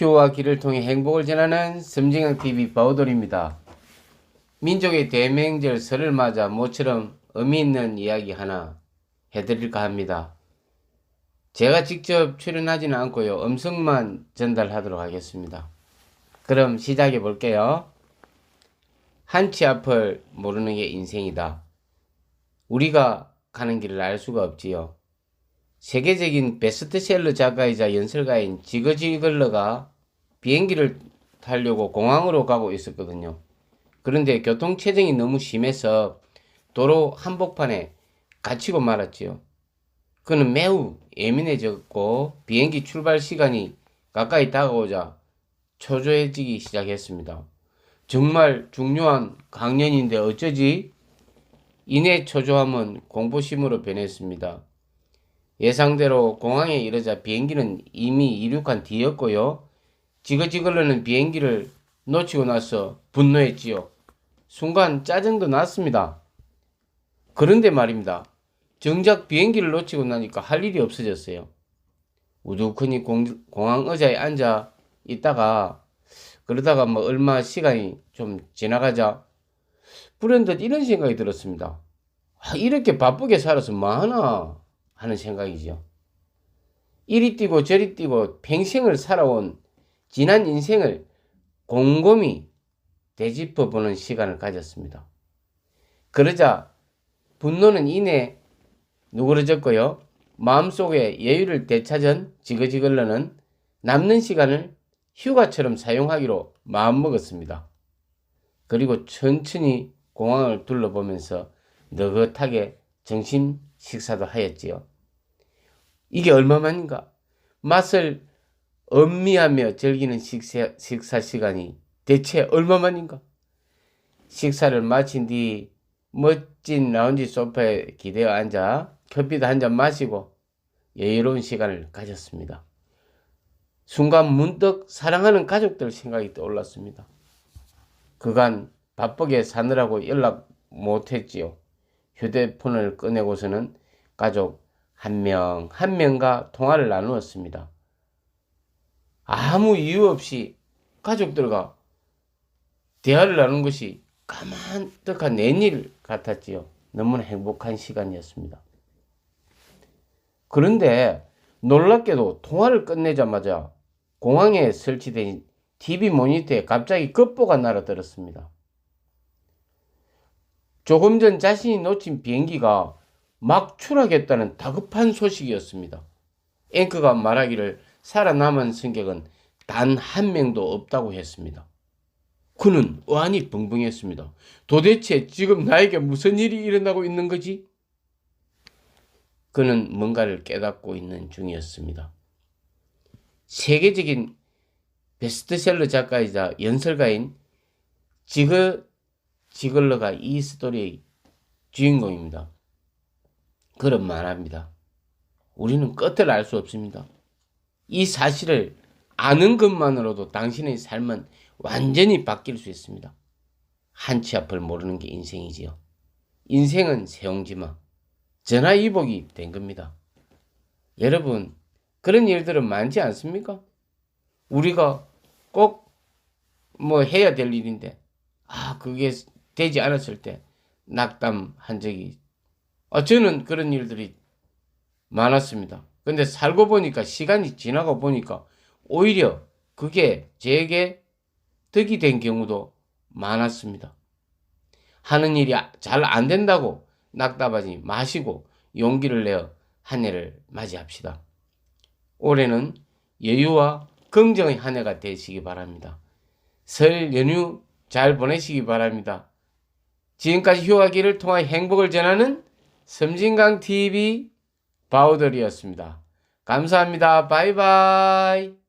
휴와 길을 통해 행복을 전하는 섬진강 TV 바우돌입니다. 민족의 대명절 설을 맞아 모처럼 의미 있는 이야기 하나 해드릴까 합니다. 제가 직접 출연하지는 않고요. 음성만 전달하도록 하겠습니다. 그럼 시작해 볼게요. 한치 앞을 모르는 게 인생이다. 우리가 가는 길을 알 수가 없지요. 세계적인 베스트셀러 작가이자 연설가인 지거지글러가 비행기를 타려고 공항으로 가고 있었거든요. 그런데 교통체증이 너무 심해서 도로 한복판에 갇히고 말았지요. 그는 매우 예민해졌고 비행기 출발 시간이 가까이 다가오자 초조해지기 시작했습니다. 정말 중요한 강연인데 어쩌지? 이내 초조함은 공포심으로 변했습니다. 예상대로 공항에 이르자 비행기는 이미 이륙한 뒤였고요. 지그지글러는 비행기를 놓치고 나서 분노했지요. 순간 짜증도 났습니다. 그런데 말입니다. 정작 비행기를 놓치고 나니까 할 일이 없어졌어요. 우두커니 공, 공항 의자에 앉아 있다가 그러다가 뭐 얼마 시간이 좀 지나가자 불현듯 이런 생각이 들었습니다. 아, 이렇게 바쁘게 살아서 뭐하나 하는 생각이죠. 이리 뛰고 저리 뛰고 평생을 살아온 지난 인생을 곰곰이 되짚어 보는 시간을 가졌습니다. 그러자 분노는 이내 누그러졌고요. 마음속에 여유를 되찾은 지그지글러는 남는 시간을 휴가처럼 사용하기로 마음먹었습니다. 그리고 천천히 공항을 둘러보면서 느긋하게 점심 식사도 하였지요. 이게 얼마만인가? 맛을 음미하며 즐기는 식사, 식사 시간이 대체 얼마만인가? 식사를 마친 뒤 멋진 라운지 소파에 기대어 앉아 커피도 한 잔 마시고 여유로운 시간을 가졌습니다. 순간 문득 사랑하는 가족들 생각이 떠올랐습니다. 그간 바쁘게 사느라고 연락 못했지요. 휴대폰을 꺼내고서는 가족 한 명, 한 명과 통화를 나누었습니다. 아무 이유 없이 가족들과 대화를 나눈 것이 까만득한 내일 같았지요. 너무나 행복한 시간이었습니다. 그런데 놀랍게도 통화를 끝내자마자 공항에 설치된 TV 모니터에 갑자기 급보가 날아들었습니다. 조금 전 자신이 놓친 비행기가 막 추락했다는 다급한 소식이었습니다. 앵커가 말하기를 살아남은 승객은 단 한 명도 없다고 했습니다. 그는 어안이 벙벙했습니다. 도대체 지금 나에게 무슨 일이 일어나고 있는 거지? 그는 뭔가를 깨닫고 있는 중이었습니다. 세계적인 베스트셀러 작가이자 연설가인 지그 지글러가 이 스토리의 주인공입니다. 그런 말합니다. 우리는 끝을 알 수 없습니다. 이 사실을 아는 것만으로도 당신의 삶은 완전히 바뀔 수 있습니다. 한 치 앞을 모르는 게 인생이지요. 인생은 세옹지마, 전화위복이 된 겁니다. 여러분, 그런 일들은 많지 않습니까? 우리가 꼭 뭐 해야 될 일인데, 아, 그게 되지 않았을 때 낙담한 적이, 아, 저는 그런 일들이 많았습니다. 근데 살고 보니까, 시간이 지나고 보니까, 오히려 그게 제게 득이 된 경우도 많았습니다. 하는 일이 잘 안 된다고 낙담하지 마시고 용기를 내어 한 해를 맞이합시다. 올해는 여유와 긍정의 한 해가 되시기 바랍니다. 설 연휴 잘 보내시기 바랍니다. 지금까지 휴가기를 통해 행복을 전하는 섬진강 TV 바우더리였습니다. 감사합니다. 바이바이.